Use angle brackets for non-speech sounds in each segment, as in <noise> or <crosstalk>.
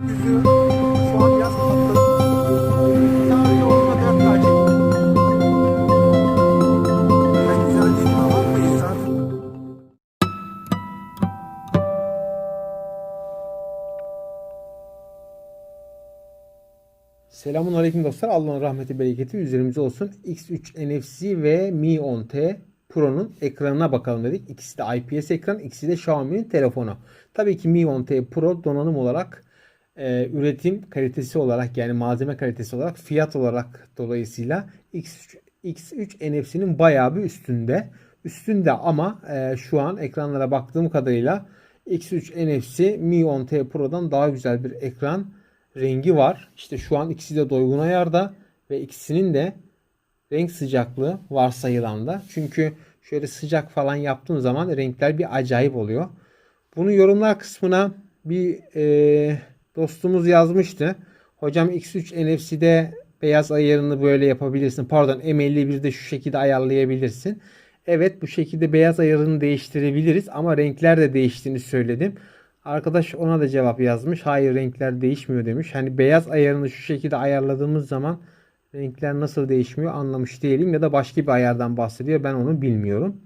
Yüzü. Selamun Aleyküm dostlar. Allah'ın rahmeti bereketi üzerimize olsun. X3 NFC ve Mi 10T Pro'nun ekranına bakalım dedik. İkisi de IPS ekran, ikisi de Xiaomi'nin telefonu. Tabii ki Mi 10T Pro donanım olarak, e, üretim kalitesi olarak yani malzeme kalitesi olarak, fiyat olarak dolayısıyla X3, X3 NFC'nin bayağı bir üstünde. Üstünde ama e, şu an ekranlara baktığım kadarıyla X3 NFC Mi 10T Pro'dan daha güzel bir ekran rengi var. İşte şu an ikisi de doygun ayarda ve ikisinin de renk sıcaklığı varsayılan da. Çünkü şöyle sıcak falan yaptığım zaman renkler bir acayip oluyor. Bunu yorumlar kısmına bir e, dostumuz yazmıştı. Hocam X3 NFC'de beyaz ayarını böyle yapabilirsin. Pardon M51'de şu şekilde ayarlayabilirsin. Evet bu şekilde beyaz ayarını değiştirebiliriz ama renkler de değiştiğini söyledim. Arkadaş ona da cevap yazmış. Hayır renkler değişmiyor demiş. Hani beyaz ayarını şu şekilde ayarladığımız zaman renkler nasıl değişmiyor anlamış değilim ya da başka bir ayardan bahsediyor. Ben onu bilmiyorum.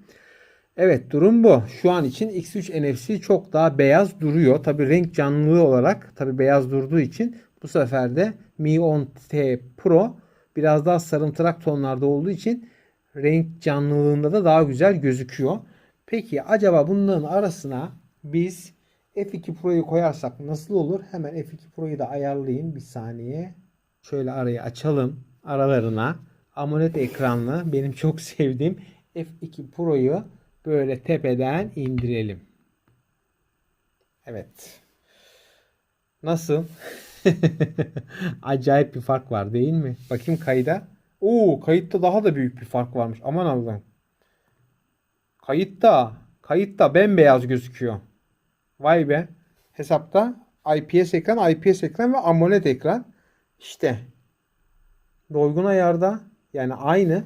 Evet durum bu. Şu an için X3 NFC çok daha beyaz duruyor. Tabi renk canlılığı olarak tabi beyaz durduğu için bu sefer de Mi 10T Pro biraz daha sarımtırak tonlarda olduğu için renk canlılığında da daha güzel gözüküyor. Peki acaba bunların arasına biz F2 Pro'yu koyarsak nasıl olur? Hemen F2 Pro'yu da ayarlayayım bir saniye. Şöyle arayı açalım. Aralarına AMOLED ekranlı benim çok <laughs> sevdiğim F2 Pro'yu böyle tepeden indirelim. Evet. Nasıl? <laughs> Acayip bir fark var değil mi? Bakayım kayda. Oo, kayıtta daha da büyük bir fark varmış. Aman Allah'ım. Kayıtta, kayıtta bembeyaz gözüküyor. Vay be. Hesapta IPS ekran, IPS ekran ve AMOLED ekran. İşte. Doygun ayarda yani aynı.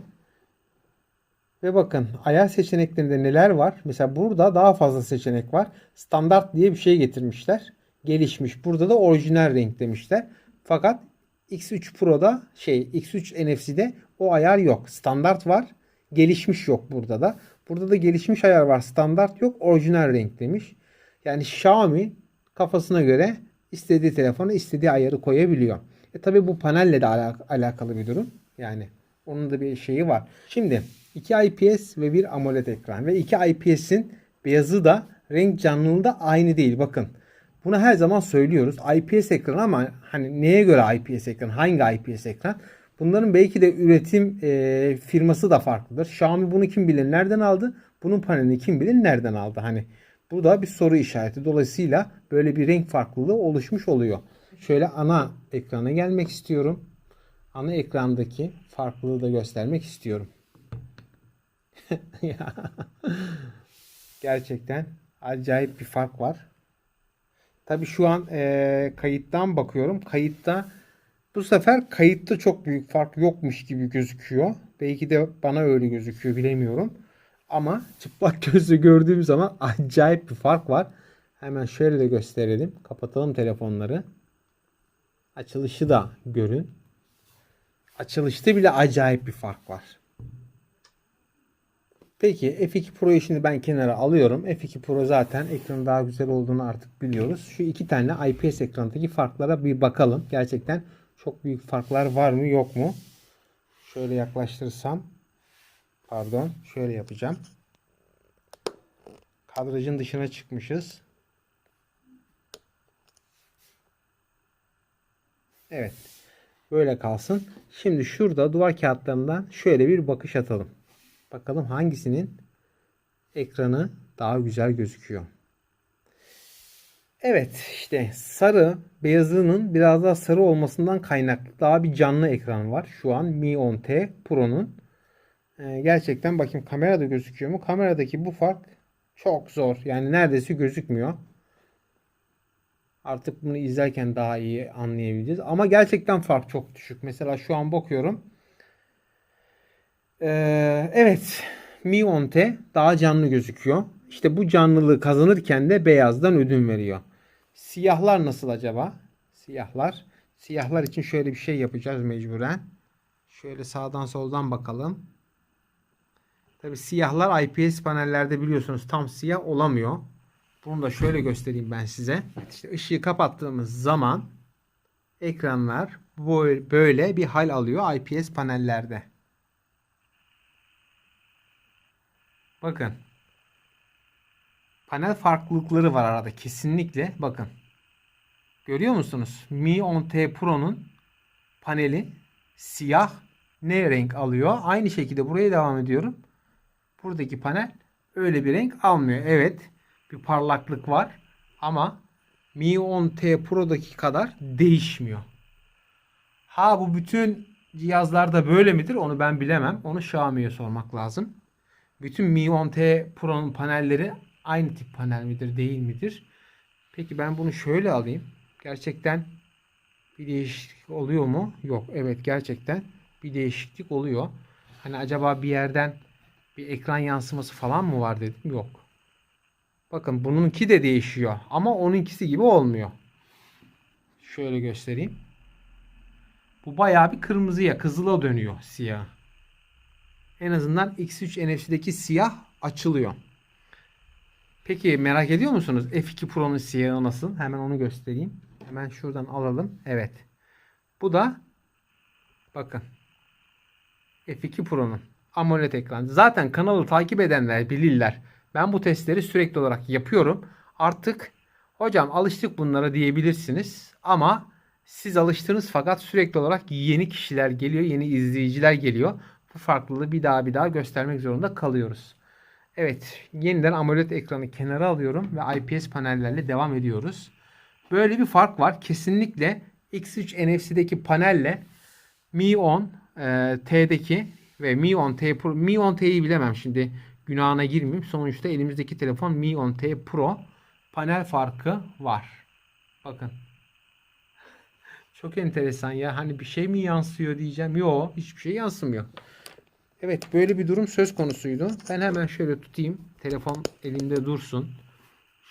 Ve bakın ayar seçeneklerinde neler var? Mesela burada daha fazla seçenek var. Standart diye bir şey getirmişler. Gelişmiş. Burada da orijinal renk demişler. Fakat X3 Pro'da şey X3 NFC'de o ayar yok. Standart var. Gelişmiş yok burada da. Burada da gelişmiş ayar var. Standart yok. Orijinal renk demiş. Yani Xiaomi kafasına göre istediği telefona istediği ayarı koyabiliyor. E tabi bu panelle de alak- alakalı bir durum. Yani onun da bir şeyi var. Şimdi 2 IPS ve bir AMOLED ekran ve 2 IPS'in beyazı da renk canlılığı da aynı değil. Bakın bunu her zaman söylüyoruz. IPS ekran ama hani neye göre IPS ekran? Hangi IPS ekran? Bunların belki de üretim e, firması da farklıdır. Xiaomi bunu kim bilir nereden aldı? Bunun panelini kim bilir nereden aldı? Hani bu da bir soru işareti. Dolayısıyla böyle bir renk farklılığı oluşmuş oluyor. Şöyle ana ekrana gelmek istiyorum. Ana ekrandaki farklılığı da göstermek istiyorum. <laughs> Gerçekten acayip bir fark var. Tabi şu an eee, kayıttan bakıyorum. Kayıtta bu sefer kayıtta çok büyük fark yokmuş gibi gözüküyor. Belki de bana öyle gözüküyor bilemiyorum. Ama çıplak <laughs> gözle gördüğüm zaman acayip bir fark var. Hemen şöyle de gösterelim. Kapatalım telefonları. Açılışı da görün. Açılışta bile acayip bir fark var. Peki F2 Pro'yu şimdi ben kenara alıyorum. F2 Pro zaten ekranı daha güzel olduğunu artık biliyoruz. Şu iki tane IPS ekrandaki farklara bir bakalım. Gerçekten çok büyük farklar var mı yok mu? Şöyle yaklaştırırsam pardon şöyle yapacağım. Kadrajın dışına çıkmışız. Evet. Böyle kalsın. Şimdi şurada duvar kağıtlarından şöyle bir bakış atalım. Bakalım hangisinin ekranı daha güzel gözüküyor. Evet işte sarı beyazının biraz daha sarı olmasından kaynaklı daha bir canlı ekran var. Şu an Mi 10T Pro'nun. Ee, gerçekten bakayım kamerada gözüküyor mu? Kameradaki bu fark çok zor. Yani neredeyse gözükmüyor. Artık bunu izlerken daha iyi anlayabileceğiz. Ama gerçekten fark çok düşük. Mesela şu an bakıyorum. Ee, evet. Mi 10T daha canlı gözüküyor. İşte bu canlılığı kazanırken de beyazdan ödün veriyor. Siyahlar nasıl acaba? Siyahlar. Siyahlar için şöyle bir şey yapacağız mecburen. Şöyle sağdan soldan bakalım. Tabi siyahlar IPS panellerde biliyorsunuz tam siyah olamıyor. Bunu da şöyle göstereyim ben size. İşte ışığı kapattığımız zaman ekranlar böyle bir hal alıyor IPS panellerde. Bakın. Panel farklılıkları var arada kesinlikle. Bakın. Görüyor musunuz? Mi 10T Pro'nun paneli siyah ne renk alıyor? Aynı şekilde buraya devam ediyorum. Buradaki panel öyle bir renk almıyor. Evet bir parlaklık var ama Mi 10T Pro'daki kadar değişmiyor. Ha bu bütün cihazlarda böyle midir? Onu ben bilemem. Onu Xiaomi'ye sormak lazım. Bütün Mi 10T Pro'nun panelleri aynı tip panel midir, değil midir? Peki ben bunu şöyle alayım. Gerçekten bir değişiklik oluyor mu? Yok. Evet gerçekten bir değişiklik oluyor. Hani acaba bir yerden bir ekran yansıması falan mı var dedim. Yok. Bakın bununki de değişiyor ama onunkisi gibi olmuyor. Şöyle göstereyim. Bu bayağı bir kırmızıya, kızıla dönüyor siyah. En azından X3 NFC'deki siyah açılıyor. Peki merak ediyor musunuz? F2 Pro'nun siyahı nasıl? Hemen onu göstereyim. Hemen şuradan alalım. Evet. Bu da bakın F2 Pro'nun AMOLED ekran. Zaten kanalı takip edenler bilirler. Ben bu testleri sürekli olarak yapıyorum. Artık hocam alıştık bunlara diyebilirsiniz. Ama siz alıştınız fakat sürekli olarak yeni kişiler geliyor, yeni izleyiciler geliyor. Bu farklılığı bir daha bir daha göstermek zorunda kalıyoruz. Evet, yeniden AMOLED ekranı kenara alıyorum ve IPS panellerle devam ediyoruz. Böyle bir fark var. Kesinlikle X3 NFC'deki panelle Mi 10 e, T'deki ve Mi 10 T Pro, Mi 10 T'yi bilemem şimdi günahına girmeyeyim. Sonuçta elimizdeki telefon Mi 10 T Pro panel farkı var. Bakın. <laughs> Çok enteresan ya. Hani bir şey mi yansıyor diyeceğim. Yok, hiçbir şey yansımıyor. Evet, böyle bir durum söz konusuydu. Ben hemen şöyle tutayım. Telefon elimde dursun.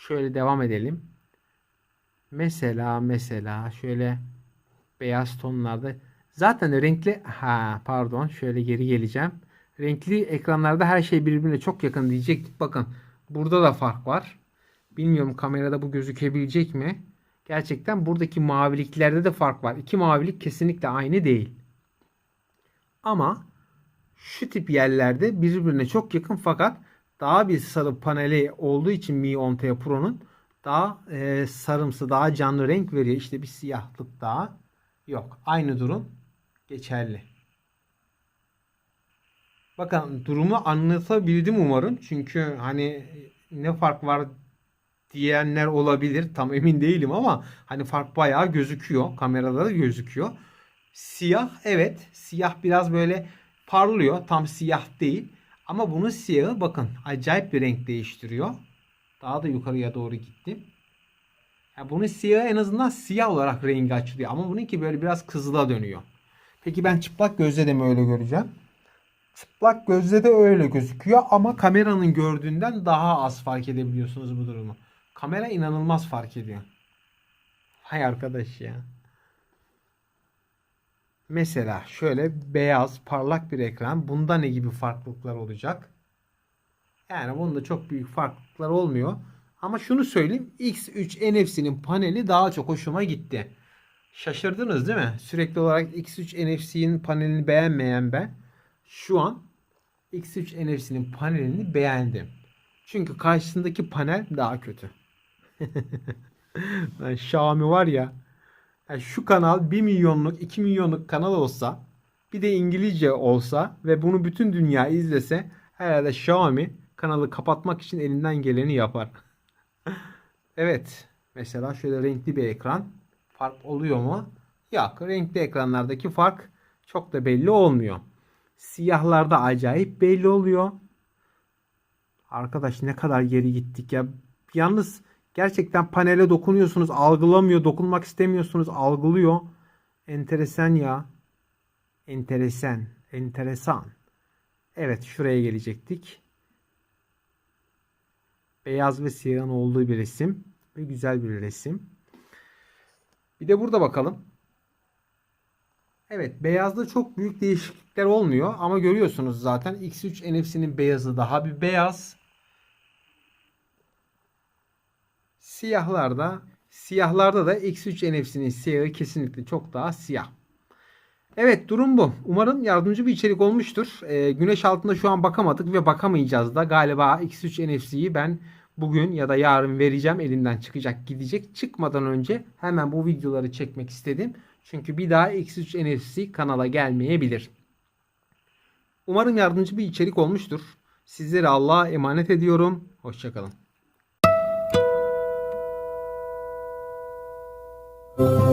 Şöyle devam edelim. Mesela mesela şöyle beyaz tonlarda zaten renkli ha pardon şöyle geri geleceğim. Renkli ekranlarda her şey birbirine çok yakın diyecektik. Bakın burada da fark var. Bilmiyorum kamerada bu gözükebilecek mi? Gerçekten buradaki maviliklerde de fark var. İki mavilik kesinlikle aynı değil. Ama şu tip yerlerde birbirine çok yakın fakat daha bir sarı paneli olduğu için Mi 10T Pro'nun daha e, sarımsı, daha canlı renk veriyor. İşte bir siyahlık daha yok. Aynı durum geçerli. Bakın durumu anlatabildim umarım. Çünkü hani ne fark var diyenler olabilir. Tam emin değilim ama hani fark bayağı gözüküyor. Kamerada da gözüküyor. Siyah evet. Siyah biraz böyle parlıyor. Tam siyah değil. Ama bunun siyahı bakın acayip bir renk değiştiriyor. Daha da yukarıya doğru gittim. Yani bunun siyahı en azından siyah olarak rengi açılıyor. Ama bununki böyle biraz kızıla dönüyor. Peki ben çıplak gözle de mi öyle göreceğim? Çıplak gözle de öyle gözüküyor ama kameranın gördüğünden daha az fark edebiliyorsunuz bu durumu. Kamera inanılmaz fark ediyor. Hay arkadaş ya. Mesela şöyle beyaz parlak bir ekran. Bunda ne gibi farklılıklar olacak? Yani bunda çok büyük farklılıklar olmuyor. Ama şunu söyleyeyim. X3 NFC'nin paneli daha çok hoşuma gitti. Şaşırdınız değil mi? Sürekli olarak X3 NFC'nin panelini beğenmeyen ben şu an X3 NFC'nin panelini beğendim. Çünkü karşısındaki panel daha kötü. <laughs> Xiaomi var ya yani şu kanal 1 milyonluk 2 milyonluk kanal olsa bir de İngilizce olsa ve bunu bütün dünya izlese herhalde Xiaomi kanalı kapatmak için elinden geleni yapar. <laughs> evet. Mesela şöyle renkli bir ekran. Fark oluyor mu? Yok. Renkli ekranlardaki fark çok da belli olmuyor. Siyahlarda acayip belli oluyor. Arkadaş ne kadar geri gittik ya. Yalnız gerçekten panele dokunuyorsunuz algılamıyor. Dokunmak istemiyorsunuz algılıyor. Enteresan ya. Enteresan. Enteresan. Evet şuraya gelecektik. Beyaz ve siyahın olduğu bir resim. Ve güzel bir resim. Bir de burada bakalım. Evet beyazda çok büyük değişiklikler olmuyor ama görüyorsunuz zaten X3 NFC'nin beyazı daha bir beyaz. Siyahlarda siyahlarda da X3 NFC'nin siyahı kesinlikle çok daha siyah. Evet durum bu. Umarım yardımcı bir içerik olmuştur. Ee, güneş altında şu an bakamadık ve bakamayacağız da. Galiba X3 NFC'yi ben bugün ya da yarın vereceğim. Elimden çıkacak gidecek. Çıkmadan önce hemen bu videoları çekmek istedim. Çünkü bir daha X3 NFC kanala gelmeyebilir. Umarım yardımcı bir içerik olmuştur. Sizleri Allah'a emanet ediyorum. Hoşçakalın. Thank you.